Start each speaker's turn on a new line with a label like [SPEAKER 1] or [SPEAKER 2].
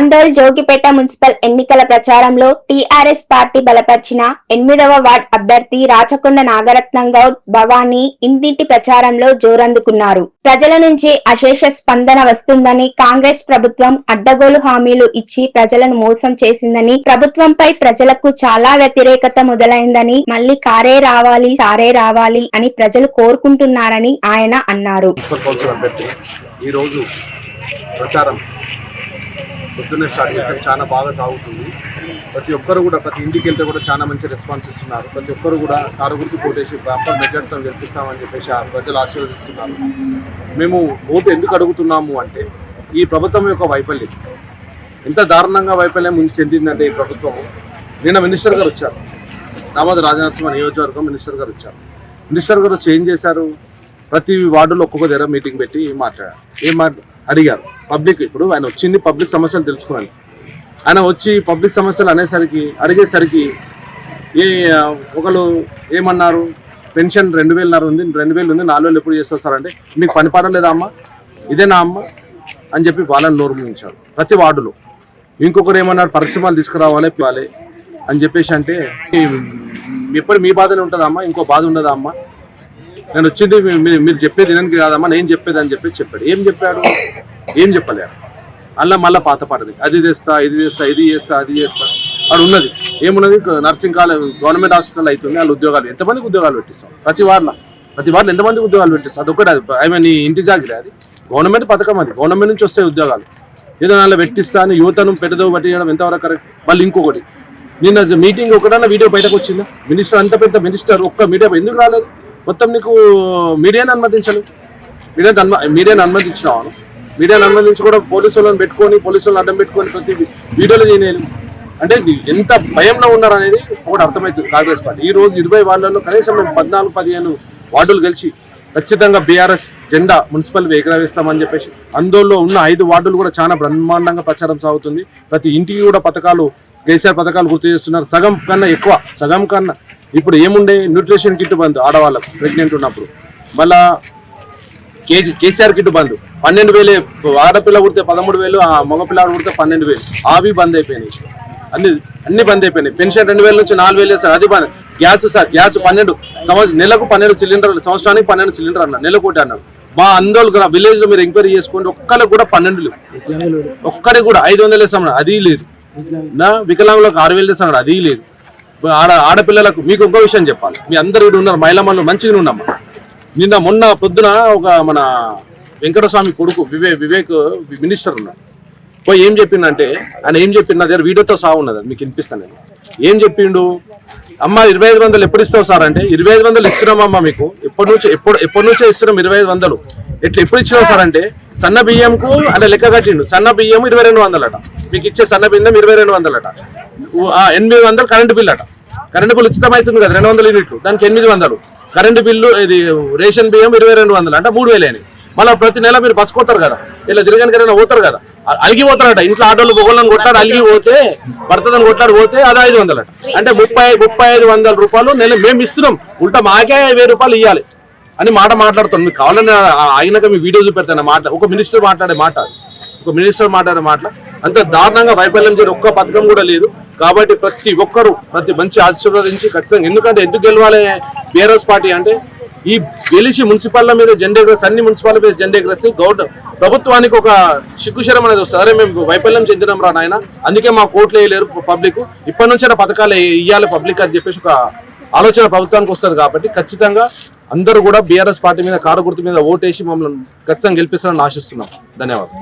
[SPEAKER 1] చాందోల్ Jogipet municipal ఎన్నికల ప్రచారంలో TRS party బలపరిచిన ఎనిమిదవ వార్డ్ అభ్యర్థి రాచకొండ నాగరత్నం గౌడ్ భవానీ ఇంటింటి ప్రచారంలో జోరందుకున్నారు. ప్రజల నుంచి అశేష స్పందన వస్తుందని కాంగ్రెస్ ప్రభుత్వం అడ్డగోలు హామీలు ఇచ్చి ప్రజలను మోసం చేసిందని ప్రభుత్వంపై ప్రజలకు చాలా వ్యతిరేకత మొదలైందని మళ్ళీ కారే రావాలి సారే రావాలి అని ప్రజలు కోరుకుంటున్నారని ఆయన అన్నారు.
[SPEAKER 2] ప్రచారం పొద్దున్నే స్టార్ట్ చేస్తే చాలా బాగా సాగుతుంది ప్రతి ఒక్కరు కూడా ప్రతి ఇంటికి వెళ్తే కూడా చాలా మంచి రెస్పాన్స్ ఇస్తున్నారు. ప్రతి ఒక్కరు కూడా కారు గుర్తు కోటేసి ప్రాపర్ మెజార్టీతో గెలిపిస్తామని చెప్పేసి ప్రజలు ఆశీర్వదిస్తున్నారు. మేము ఓటు ఎందుకు అడుగుతున్నాము అంటే ఈ ప్రభుత్వం యొక్క వైఫల్యం. ఎంత దారుణంగా వైఫల్యం ముందు చెందిందంటే ఈ ప్రభుత్వం. నిన్న మినిస్టర్ గారు వచ్చారు. దామోదర రాజనరసింహ నియోజకవర్గం మినిస్టర్ గారు వచ్చారు. మినిస్టర్ గారు వచ్చి ఏం చేశారు? ప్రతి వార్డులో ఒక్కొక్క దగ్గర మీటింగ్ పెట్టి మాట్లాడారు. ఏం మా అడిగారు. పబ్లిక్ ఇప్పుడు ఆయన వచ్చింది పబ్లిక్ సమస్యలు తెలుసుకోవాలి ఆయన వచ్చి పబ్లిక్ సమస్యలు అనేసరికి అడిగేసరికి ఏ ఒకరు ఏమన్నారు? పెన్షన్ రెండు వేలున్నర ఉంది రెండు వేలు ఉంది నాలుగు వేలు ఎప్పుడు చేస్తారు సార్ అంటే మీకు పని పాట లేదా అమ్మ? ఇదేనా అమ్మ అని చెప్పి వాళ్ళని నోరు మూయించారు. ప్రతి వార్డులో. ఇంకొకరు ఏమన్నారు? పరిశ్రమలు తీసుకురావాలి పిల్లాలి అని చెప్పేసి అంటే ఎప్పుడు మీ బాధనే ఉంటుందా అమ్మ ఇంకో బాధ ఉండదా అమ్మా? నేను వచ్చింది మీరు చెప్పేది వినడానికి కాదమ్మా నేను చెప్పేది అని చెప్పేసి చెప్పాడు. ఏం చెప్పాడు? ఏం చెప్పలేడు అలా మళ్ళీ పాత పాటది అది. చేస్తా ఇది చేస్తా ఇది చేస్తా అది చేస్తా. అక్కడ ఉన్నది. ఏమున్నది? నర్సింగ్ కాలేజ్ గవర్నమెంట్ హాస్పిటల్ అవుతుంది వాళ్ళు ఉద్యోగాలు. ఎంతమందికి ఉద్యోగాలు పెట్టిస్తాం? ప్రతి వారిలో. ప్రతి వారిలో ఎంతమందికి ఉద్యోగాలు పెట్టిస్తాం? అదొకటి అది ఐ మీన్ ఇంటి జాగ్రత్త అది. గవర్నమెంట్ పథకం అది. గవర్నమెంట్ నుంచి వస్తాయి ఉద్యోగాలు. ఏదో దానిలో పెట్టిస్తా అని యువతను పెట్టదో పట్టించడం ఎంతవరకు కరెక్ట్? మళ్ళీ ఇంకొకటి. నిన్న మీటింగ్ ఒకటన్నా వీడియో బయటకు వచ్చిందా? మినిస్టర్ అంత పెద్ద మినిస్టర్ ఒక్క మీడియా ఎందుకు రాలేదు? మొత్తం నీకు మీడియాని అనుమతించలేదు మీడియాని అనుమ మీడియాని అనుమతించినావాను మీడియాని అనుమతించి కూడా పోలీసు వాళ్ళని పెట్టుకొని పోలీసు వాళ్ళని అడ్డం పెట్టుకొని ప్రతి వీడియోలు చేయలేదు అంటే ఎంత భయంలో ఉన్నారనేది ఒకటి అర్థమవుతుంది కాంగ్రెస్ పార్టీ. ఈ రోజు ఇరవై వార్డులలో కనీసం మేము పద్నాలుగు పదిహేను వార్డులు గెలిచి ఖచ్చితంగా బీఆర్ఎస్ జెండా మున్సిపల్ ఎగరవేస్తామని చెప్పేసి అందులో ఉన్న ఐదు వార్డులు కూడా చాలా బ్రహ్మాండంగా ప్రచారం సాగుతుంది. ప్రతి ఇంటికి కూడా పథకాలు కేసీఆర్ పథకాలు గుర్తు చేస్తున్నారు. సగం కన్నా ఎక్కువ సగం కన్నా ఇప్పుడు ఏముండే న్యూట్రిషన్ కిట్ బంద్ ఆడవాళ్ళకు ప్రెగ్నెంట్ ఉన్నప్పుడు. మళ్ళా కే కేసీఆర్ కిట్ బంద్. పన్నెండు వేలే ఆడపిల్ల కుడితే పదమూడు వేలు ఆ మగపిల్లాడు కుడితే పన్నెండు వేలు. అవి బంద్ అయిపోయినాయి. అన్ని అన్ని బంద్ అయిపోయినాయి. పెన్షన్ రెండు వేల నుంచి నాలుగు వేలు సార్ అది బంద్. గ్యాస్ సార్ గ్యాస్ పన్నెండు సంవత్సరం నెలకు పన్నెండు సిలిండర్లు సంవత్సరానికి పన్నెండు సిలిండర్ అన్న నెలకు ఒకటి అన్నారు. మా అందరూ విలేజ్లో మీరు ఎంక్వైరీ చేసుకోండి. ఒక్కరికి కూడా పన్నెండు లేవు. ఒక్కడికి కూడా ఐదు వందలు వేస్తామన్నా అది లేదు. నా వికలాంగులకు ఆరు వేలు వేస్తామన్నా అది లేదు. ఆడ ఆడపిల్లలకు మీకు ఇంకో విషయం చెప్పాలి. మీ అందరు ఇక్కడ ఉన్నారు మహిళమ్మలు మంచిగా ఉన్నాం నిన్న మొన్న పొద్దున ఒక మన వెంకటస్వామి కొడుకు వివేక్ వివేక్ మినిస్టర్ ఉన్నాడు పోయి ఏం చెప్పిండంటే ఆయన ఏం చెప్పిండు నా దగ్గర వీడియోతో సాగు ఉన్నది అది మీకు వినిపిస్తాను నేను. ఏం చెప్పిండు? అమ్మ ఇరవై ఐదు వందలు ఎప్పుడు ఇస్తావు సార్ అంటే ఇరవై ఐదు వందలు ఇస్తున్నామమ్మా మీకు. ఎప్పటి నుంచి ఎప్పుడు ఎప్పటి నుంచో ఇస్తున్నాం ఇరవై ఐదు వందలు. ఎట్లా ఎప్పుడు ఇచ్చినావు సార్ అంటే సన్న బియ్యంకు అంటే లెక్క కట్టిండు. సన్న బియ్యం ఇరవై రెండు వందలట. మీకు ఇచ్చే సన్న బియ్యం ఇరవై రెండు వందలట. ఎనిమిది వందలు కరెంటు బిల్ అట. కరెంటు బిల్ ఉచితం అవుతుంది కదా రెండు వందల యూనిట్లు. దానికి ఎనిమిది వందలు. కరెంటు బిల్లు ఇది రేషన్ బియ్యం ఇరవై రెండు వందలు అంటే మూడు వేలేని మళ్ళీ ప్రతి నెల మీరు బస్ కదా. ఇలా తిరగనికైనా పోతారు కదా. అలిగిపోతారట ఇంట్లో ఆటోలు బొగోళ్ళని కొట్టాడు అలిగి పోతే భర్తదని కొట్టాడు పోతే అది ఐదు వందలట. అంటే ముప్పై ముప్పై ఐదు వందల రూపాయలు నెల మేము ఇస్తున్నాం. ఉల్టా మాకే వెయ్యి రూపాయలు ఇవ్వాలి అని మాట మాట్లాడుతాను మీకు కావాలని అయినాక మీ వీడియో చూపెడతాను మాట. ఒక మినిస్టర్ మాట్లాడే మాట. ఒక మినిస్టర్ మాట్లాడే మాట. అంత దారుణంగా వైఫల్యం చేయడం ఒక్క పథకం కూడా లేదు. కాబట్టి ప్రతి ఒక్కరు ప్రతి మంచి ఆశీర్వదించి ఖచ్చితంగా ఎందుకంటే ఎందుకు గెలవాలి బీఆర్ఎస్ పార్టీ అంటే ఈ గెలిచి మున్సిపాల్ల మీద జెండా అన్ని మున్సిపాల మీద జెండా ఎగరేసి గౌడ్ ప్రభుత్వానికి ఒక సిగ్గుశరం అనేది వస్తుంది. అరే మేము వైఫల్యం చెందినాం రా నాయన. అందుకే మా కోట్లు వేయలేరు పబ్లిక్. ఇప్పటి నుంచైనా పథకాలు ఇవ్వాలి పబ్లిక్ అని చెప్పేసి ఒక ఆలోచన ప్రభుత్వానికి వస్తుంది కాబట్టి ఖచ్చితంగా అందరూ కూడా బీఆర్ఎస్ పార్టీ మీద కారు గుర్తు మీద ఓటేసి మమ్మల్ని ఖచ్చితంగా గెలిపిస్తారని ఆశిస్తున్నాం. ధన్యవాదాలు.